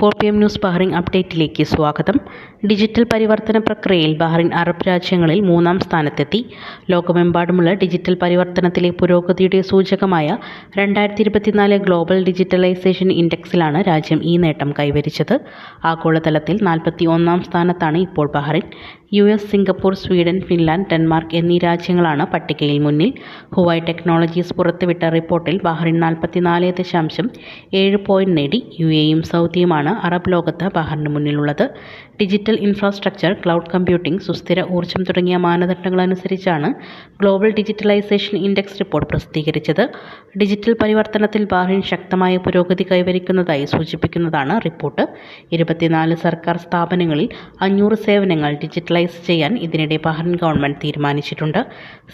four P M news Bahrain അപ്ഡേറ്റിലേക്ക് സ്വാഗതം. Digital പരിവർത്തന പ്രക്രിയയിൽ ബഹ്റിൻ അറബ് രാജ്യങ്ങളിൽ മൂന്നാം സ്ഥാനത്തെത്തി. ലോകമെമ്പാടുമുള്ള ഡിജിറ്റൽ പരിവർത്തനത്തിലെ പുരോഗതിയുടെ സൂചകമായ രണ്ടായിരത്തി ഇരുപത്തിനാല് ഗ്ലോബൽ ഡിജിറ്റലൈസേഷൻ ഇൻഡെക്സിലാണ് രാജ്യം ഈ നേട്ടം കൈവരിച്ചത്. ആഗോളതലത്തിൽ നാൽപ്പത്തി ഒന്നാം സ്ഥാനത്താണ് ഇപ്പോൾ Bahrain. U S Singapore Sweden Finland Denmark എന്നീ രാജ്യങ്ങളാണ് പട്ടികയിൽ മുന്നിൽ. ഹുവായ് ടെക്നോളജീസ് പുറത്തുവിട്ട റിപ്പോർട്ടിൽ ബഹ്റിൻ നാൽപ്പത്തിനാല് ദശാംശം ഏഴ് പോയിന്റ് നേടി. യു എയും സൗദിയുമാണ് അറബ് ലോകത്ത് ബഹറിന് മുന്നിലുള്ളത്. ഡിജിറ്റൽ ഇൻഫ്രാസ്ട്രക്ചർ ക്ലൗഡ് കമ്പ്യൂട്ടിംഗ് സുസ്ഥിര ഊർജം തുടങ്ങിയ മാനദണ്ഡങ്ങൾ അനുസരിച്ചാണ് ഗ്ലോബൽ ഡിജിറ്റലൈസേഷൻ ഇൻഡെക്സ് റിപ്പോർട്ട് പ്രസിദ്ധീകരിച്ചത്. ഡിജിറ്റൽ പരിവർത്തനത്തിൽ ബാഹ്യൻ ശക്തമായ പുരോഗതി കൈവരിക്കുന്നതായി സൂചിപ്പിക്കുന്നതാണ് റിപ്പോർട്ട്. ഇരുപത്തിനാല് സർക്കാർ സ്ഥാപനങ്ങളിൽ അഞ്ഞൂറ് സേവനങ്ങൾ ഡിജിറ്റലൈസ് ചെയ്യാൻ ഇതിനിടെ ബഹ്റിൻ ഗവൺമെന്റ് തീരുമാനിച്ചിട്ടുണ്ട്.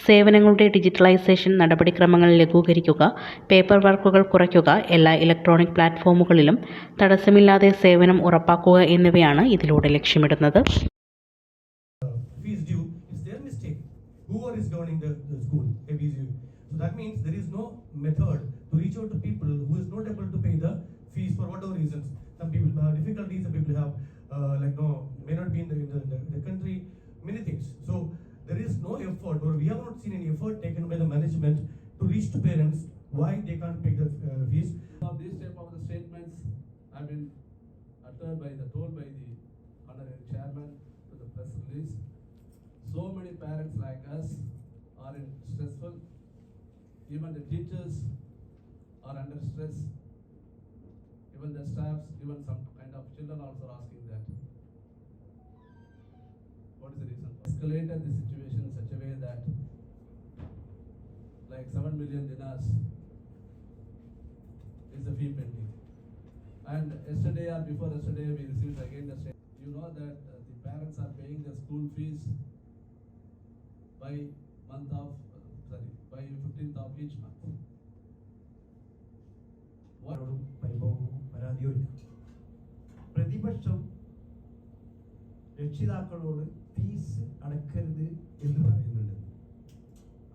സേവനങ്ങളുടെ ഡിജിറ്റലൈസേഷൻ നടപടിക്രമങ്ങൾ ലഘൂകരിക്കുക പേപ്പർ വർക്കുകൾ കുറയ്ക്കുക എല്ലാ ഇലക്ട്രോണിക് പ്ലാറ്റ്ഫോമുകളിലും തടസ്സമില്ലാതെ സേവനം ഉറപ്പാക്കുക എന്നിവയാണ് ഇതിലൂടെ ലക്ഷ്യമിടുന്നത് fees due, it's their mistake. Whoever is governing the, the school, ABCU. So that means there is no method to reach out to people who is not able to pay the fees for whatever reasons. Some people have difficulties, some people have uh, like no may not be in the, in the, the, the country, many things. So there is no effort, or we have not seen any effort taken by the management to reach to parents why they can't pay the uh, fees. Now, these type of the statements have been uttered by the, told by the honorary chairman to the press release. So many parents like us are in stressful, even the teachers are under stress. Even the staffs, even some kind of children also asking that. What is the reason? Escalated the situation in such a way that like seven million dinars is the fee pending. And yesterday or before yesterday, we received again the same. You know that uh, the parents are paying the school fees by month of, uh, sorry, by fifteenth of each month. പരിഭവമോ പരാതിയോ ഇല്ല പ്രതിപക്ഷം രക്ഷിതാക്കളോട് fees അടക്കരുത് എന്ന് പറയുന്നുണ്ട്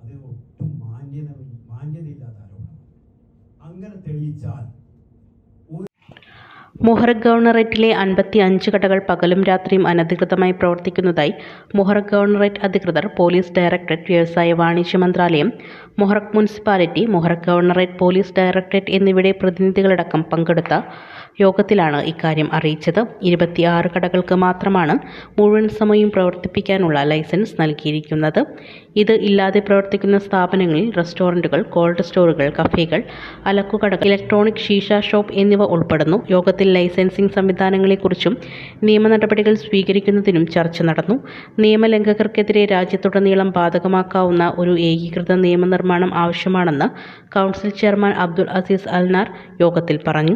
അത് ഒട്ടും മാന്യത മാന്യതയില്ലാത്ത ആരോപണമാണ് അങ്ങനെ തെളിയിച്ചാൽ മുഹറക് ഗവർണറേറ്റിലെ അൻപത്തി അഞ്ച് കടകൾ പകലും രാത്രിയും അനധികൃതമായി പ്രവർത്തിക്കുന്നതായി മുഹറക് ഗവർണറേറ്റ് അധികൃതർ പോലീസ് ഡയറക്ടറേറ്റ് വ്യവസായ വാണിജ്യ മന്ത്രാലയം Muharraq municipality Muharraq governorate police directorate എന്നിവയുടെ പ്രതിനിധികളടക്കം പങ്കെടുത്ത യോഗത്തിലാണ് ഇക്കാര്യം അറിയിച്ചത്. ഇരുപത്തിയാറ് കടകൾക്ക് മാത്രമാണ് മുഴുവൻ സമയം പ്രവർത്തിപ്പിക്കാനുള്ള ലൈസൻസ് നൽകിയിരിക്കുന്നത്. ഇത് ഇല്ലാതെ പ്രവർത്തിക്കുന്ന സ്ഥാപനങ്ങളിൽ റെസ്റ്റോറന്റുകൾ കോൾഡ് സ്റ്റോറുകൾ കഫേകൾ അലക്കുകട ഇലക്ട്രോണിക് ഷീഷ ഷോപ്പ് എന്നിവ ഉൾപ്പെടുന്നു. യോഗത്തിൽ ലൈസൻസിംഗ് സംവിധാനങ്ങളെക്കുറിച്ചും നിയമ നടപടികൾ സ്വീകരിക്കുന്നതിനും ചർച്ച നടന്നു. നിയമലംഘകർക്കെതിരെ രാജ്യത്തുടനീളം ബാധകമാക്കാവുന്ന ഒരു ഏകീകൃത നിയമനിർമ്മാണം ആവശ്യമാണെന്ന് council chairman Abdul Aziz Alnar യോഗത്തിൽ പറഞ്ഞു.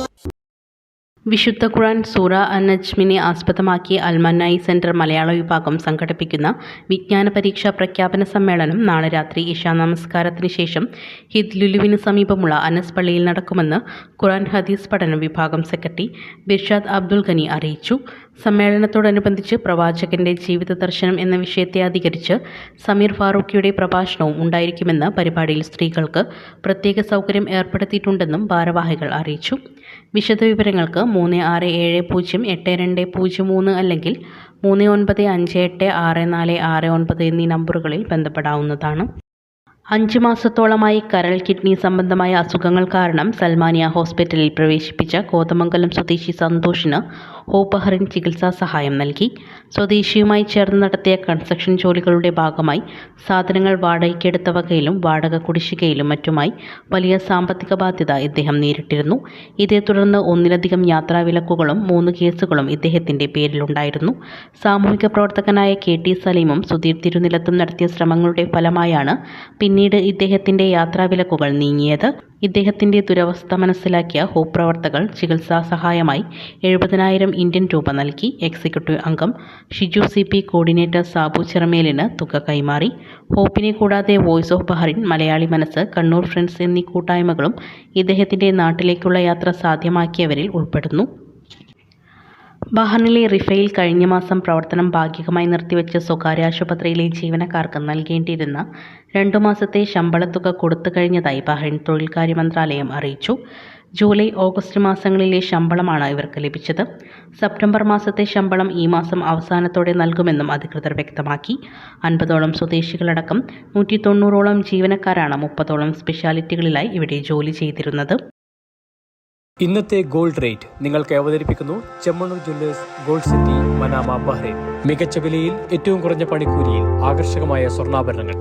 വിശുദ്ധ ഖുറാൻ സൂറ അനജ്മിനെ നജ്മിനെ ആസ്പദമാക്കി അൽമന്നായി സെന്റർ മലയാള വിഭാഗം സംഘടിപ്പിക്കുന്ന വിജ്ഞാന പരീക്ഷാ പ്രഖ്യാപന സമ്മേളനം നാളെ രാത്രി ഇഷാ നമസ്കാരത്തിന് ശേഷം ഹിദ് ലുലുവിന് സമീപമുള്ള അനസ് പള്ളിയിൽ നടക്കുമെന്ന് ഖുറാൻ ഹദീസ് പഠന വിഭാഗം സെക്രട്ടറി ബിർഷാദ് അബ്ദുൽ ഖനി അറിയിച്ചു. സമ്മേളനത്തോടനുബന്ധിച്ച് പ്രവാചകന്റെ ജീവിത ദർശനം എന്ന വിഷയത്തെ അധികരിച്ച് സമീർ ഫാറൂഖിയുടെ പ്രഭാഷണവും ഉണ്ടായിരിക്കുമെന്ന് പരിപാടിയിൽ സ്ത്രീകൾക്ക് പ്രത്യേക സൗകര്യം ഏർപ്പെടുത്തിയിട്ടുണ്ടെന്നും ഭാരവാഹികൾ അറിയിച്ചു. വിശദവിവരങ്ങൾക്ക് മൂന്ന് ആറ് ഏഴ് പൂജ്യം എട്ട് രണ്ട് പൂജ്യം മൂന്ന് അല്ലെങ്കിൽ മൂന്ന് ഒൻപത് അഞ്ച് എട്ട് ആറ് നാല് ആറ് ഒൻപത് എന്നീ നമ്പറുകളിൽ ബന്ധപ്പെടാവുന്നതാണ്. അഞ്ച് മാസത്തോളമായി കരൾ കിഡ്നി സംബന്ധമായ അസുഖങ്ങൾ കാരണം സൽമാനിയ ഹോസ്പിറ്റലിൽ പ്രവേശിപ്പിച്ച കോതമംഗലം സ്വദേശി സന്തോഷിന് ഹോപ്പഹറിൻ ചികിത്സാ സഹായം നൽകി. സ്വദേശിയുമായി ചേർന്ന് നടത്തിയ കൺസ്ട്രക്ഷൻ ജോലികളുടെ ഭാഗമായി സാധനങ്ങൾ വാടകയ്ക്കെടുത്ത വകയിലും വാടക കുടിശ്ശികയിലും മറ്റുമായി വലിയ സാമ്പത്തിക ബാധ്യത ഇദ്ദേഹം നേരിട്ടിരുന്നു. ഇതേ തുടർന്ന് ഒന്നിലധികം യാത്രാവിലക്കുകളും മൂന്ന് കേസുകളും ഇദ്ദേഹത്തിന്റെ പേരിലുണ്ടായിരുന്നു. സാമൂഹിക പ്രവർത്തകനായ കെ ടി സലീമും സുധീർ തിരുനിലത്തും നടത്തിയ ശ്രമങ്ങളുടെ ഫലമായാണ് പിന്നീട് ഇദ്ദേഹത്തിന്റെ യാത്രാവിലക്കുകൾ നീങ്ങിയത്. ഇദ്ദേഹത്തിന്റെ ദുരവസ്ഥ മനസ്സിലാക്കിയ ഹോപ്പ് പ്രവർത്തകർ ചികിത്സാ സഹായമായി എഴുപതിനായിരം ഇന്ത്യൻ രൂപ നൽകി. എക്സിക്യൂട്ടീവ് അംഗം Shiju C P coordinator Sabu ചിറമേലിന് തുക കൈമാറി. ഹോപ്പിനെ കൂടാതെ വോയിസ് ഓഫ് ബഹറിൻ മലയാളി മനസ്സ് കണ്ണൂർ ഫ്രണ്ട്സ് എന്നീ കൂട്ടായ്മകളും ഇദ്ദേഹത്തിന്റെ നാട്ടിലേക്കുള്ള യാത്ര സാധ്യമാക്കിയവരിൽ ഉൾപ്പെടുന്നു. ബഹറിനിലെ റിഫയിൽ കഴിഞ്ഞ മാസം പ്രവർത്തനം ഭാഗികമായി നിർത്തിവെച്ച സ്വകാര്യ ആശുപത്രിയിലെ ജീവനക്കാർക്ക് നൽകേണ്ടിയിരുന്ന രണ്ടു മാസത്തെ ശമ്പളത്തുക കൊടുത്തു കഴിഞ്ഞതായി ബഹ്റൈൻ തൊഴിൽകാര്യ മന്ത്രാലയം അറിയിച്ചു. ജൂലൈ ഓഗസ്റ്റ് മാസങ്ങളിലെ ശമ്പളമാണ് ഇവർക്ക് ലഭിച്ചത്. സെപ്റ്റംബർ മാസത്തെ ശമ്പളം ഈ മാസം അവസാനത്തോടെ നൽകുമെന്നും അധികൃതർ വ്യക്തമാക്കി. അൻപതോളം സ്വദേശികളടക്കം നൂറ്റി തൊണ്ണൂറോളം ജീവനക്കാരാണ് മുപ്പതോളം സ്പെഷ്യാലിറ്റികളിലായി ഇവിടെ ജോലി ചെയ്തിരുന്നത്. ഇന്നത്തെ ഗോൾഡ് റേറ്റ് നിങ്ങൾക്ക് അവതരിപ്പിക്കുന്നു Chemmanur jewellers gold city Manama Bahrain. മികച്ച വിലയിൽ ഏറ്റവും കുറഞ്ഞ പണിക്കൂലിയിൽ ആകർഷകമായ സ്വർണാഭരണങ്ങൾ.